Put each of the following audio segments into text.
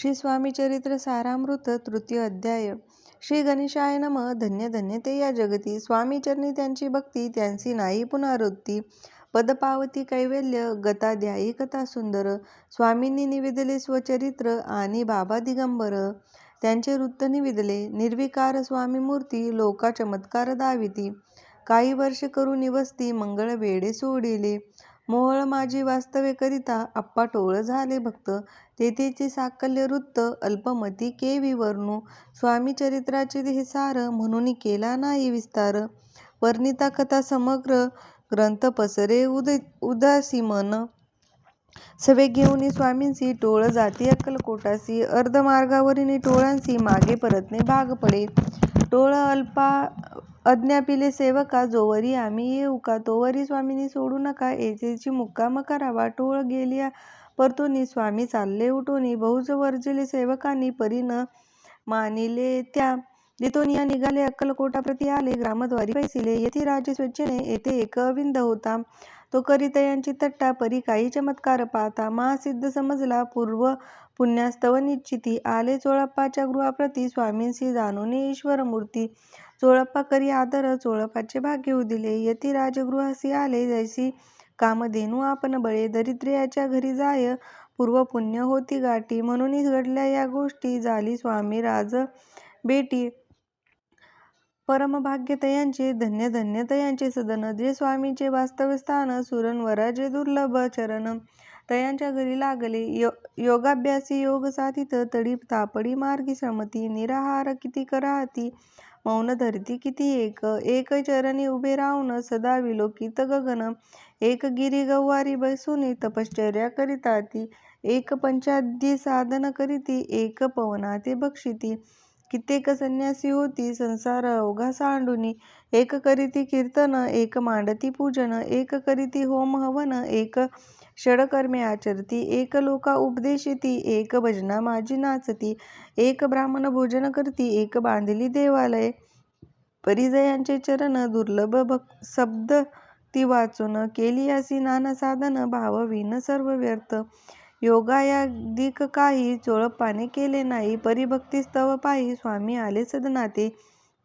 श्री स्वामी चरित्र सारामृत तृतीय अध्याय. श्री गणेशाय नम धन्य धन्य ते या जगती. स्वामीचरणी त्यांची भक्ती त्यांची नाही पुनरावृत्ती. पदपावती कैवल्य गताध्यायी कथा सुंदर. स्वामींनी निवेदले स्वचरित्र आणि बाबा दिगंबर. त्यांचे वृत्त निवेदले निर्विकार स्वामी मूर्ती लोका चमत्कार दाविती. काही वर्ष करू निवसती मंगळ वेडे सोडिले. मोहळ माझी वास्तवे करिता आप्पा टोळ झाले भक्त. तेथेचे साकल्य वृत्त अल्पमती के विवर्णू स्वामी चरित्राचे हे सार म्हणून केला नाही विस्तार. वर्णिता कथा समग्र ग्रंथ पसरे उद उदासी मन. सवे घेऊन स्वामींसी टोळ जाती अक्कलकोटासी अर्धमार्गावरील टोळांसी मागे परतणे भाग पडे. टोळ अल्पा अज्ञापिले सेवका जोवरी आम्ही येऊ का? तोवरी स्वामींनी सोडू नका. येथेची मुक्काम करावा. टोळ गेल्या परतोनी स्वामी चालले उठोनी बहुज वर्जले सेवकांनी परी न मानिले त्या दितोनिया निघाले. अक्कलकोटाप्रती आले. ग्रामद्वारी पैसिले. येथे राजे स्वेच्छेने येथे एक अविंद होता. तो करितयांची तट्टा परी काही चमत्कार पाहता. महासिद्ध समजला. पूर्व पुण्यास्तव निश्चिती. आले चोळप्पाच्या गृहाप्रती स्वामींशी जाणून ईश्वरमूर्ती चोळप्पा करी आदर चोळपाचे भाग्य दिले यती राजगृहासी आले जैसी कामधेनू आपण बळे. दरिद्र्याच्या घरी जाय पूर्व पुण्य होती गाठी. म्हणून घडल्या या गोष्टी झाली स्वामी राज बेटी. परमभाग्य तयांचे धन्य धन्य तयांचे सदन. जे स्वामीचे वास्तवस्थान सुरनवराजे दुर्लभ चरण. तयांच्या घरी लागले. यो योगाभ्यासी योग साधित तडी तापडी मार्गी श्रमती निराहार किती कराती मौन धरती किती एक? एक चरणी उभे राहून सदा विलोकित गगन एक गिरी गवारी बसूनी तपश्चर्या करिता ती एक पंचाधी साधन करीती एक पवनाते बक्षिती. कित्येक संन्यासी होती संसार अवघा सांडुनी एक करीती कीर्तन एक मांडती पूजन एक करीती होम हवन एक षडकर्मे आचरती एक लोका उपदेशिती एक भजना माझी नाचती एक ब्राह्मण भोजन करती एक बांधली देवालय. परिजयांचे चरण दुर्लभ भक् शब्द ती वाचून केली असी नाना साधन भावविन सर्व व्यर्थ. योगायादिक काही चोळप्पाने केले नाही. परिभक्ती स्तव पायी स्वामी आले सदनाते.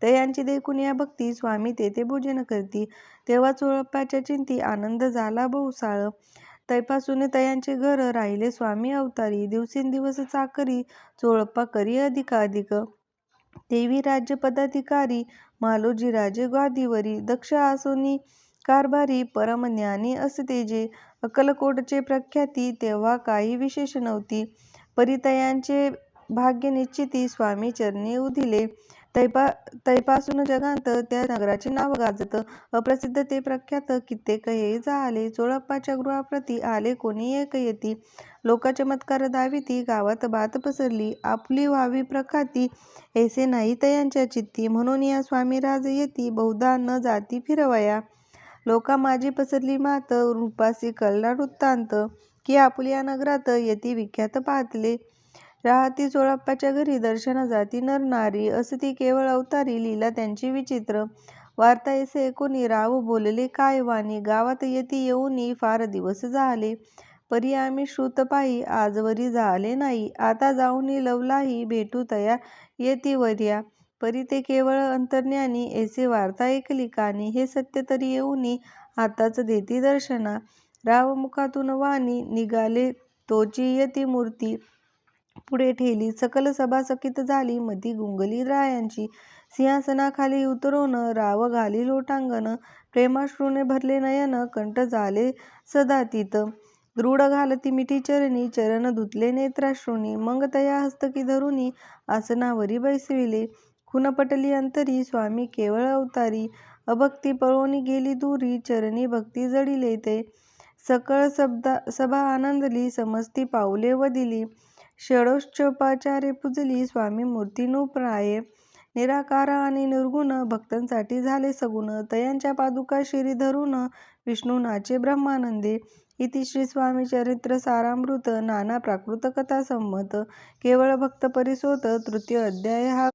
तयांची देखून या भक्ती स्वामी तेथे भोजन करती. तेव्हा चोळप्पाच्या चिंती आनंद झाला बहुसाळ तैपासून तयांचे घर राहिले स्वामी अवतारी. दिवसेंदिवस चाकरी चोळप्पा करी अधिकाधिक. देवी राज्य पदाधिकारी मालोजी राजे गादीवरी दक्ष आसोनी कारभारी परमज्ञानी असते जे अक्कलकोटचे प्रख्याती तेव्हा काही विशेष नव्हती. परितयांचे भाग्य निश्चिती स्वामी चरणी उधिले तैपा तैपासून जगांत त्या नगराचे नाव गाजत. अप्रसिद्ध ते प्रख्यात कित्येक हे झाले. चोळप्पाच्या गृहाप्रती आले कोणी एक येती. लोका चमत्कार दाविती गावात बात पसरली. आपली व्हावी प्रखाती ऐसे नाही तयांच्या चित्ती. म्हणून या स्वामीराज येती. बहुधा न जाती फिरवया. लोका माझी पसरली मात रूपासी कळला वृत्तांत की आपुल्या नगरात येती विख्यात पाहतले. राहती चोळप्पाच्या घरी दर्शन जाती नरणारी असं ती केवळ अवतारी लीला त्यांची विचित्र. वार्ता येसे कोणी राव बोलले काय वाणी गावात येती येऊनी फार दिवस झाले. परी आम्ही श्रुत पायी आजवरी झाले नाही आता जाऊनी लवलाही भेटू तया येती वर्या परी ते केवळ अंतर्ज्ञानी ऐसे वार्ता ऐकली कानी हे सत्य तरी येऊनी आताच देती दर्शना. राव मुखातून वाणी निघाले तोची यती मूर्ती पुढे ठेली. सकल सभा सकित झाली मती गुंगली रायांची. सिंहासनाखाली उतरवून राव घाली लोटांगण प्रेमाश्रूने भरले नयन कंठ झाले सदातीत दृढ घालती मिठी चरणी चरण धुतले नेत्राश्रूनी. मग तया हस्तकी धरुनी आसनावरी बैसविले. खुन पटली अंतरी स्वामी केवळ अवतारी. अभक्ती पळोनी गेली दुरी चरणी भक्ती जडिले ते. सकळ सबदा सभा आनंदली समस्ती पाऊले वदिली. षडोश्चोपाचारे पुजली स्वामी मूर्तीनुप्राये निराकार आणि निर्गुण भक्तांसाठी झाले सगुण. तयांच्या पादुका शिरी धरून विष्णू नाचे ब्रह्मानंदे. इति श्री स्वामी चरित्र सारामृत नाना प्राकृत कथा संमत. केवळ भक्त परिसोत तृतीय अध्याय हा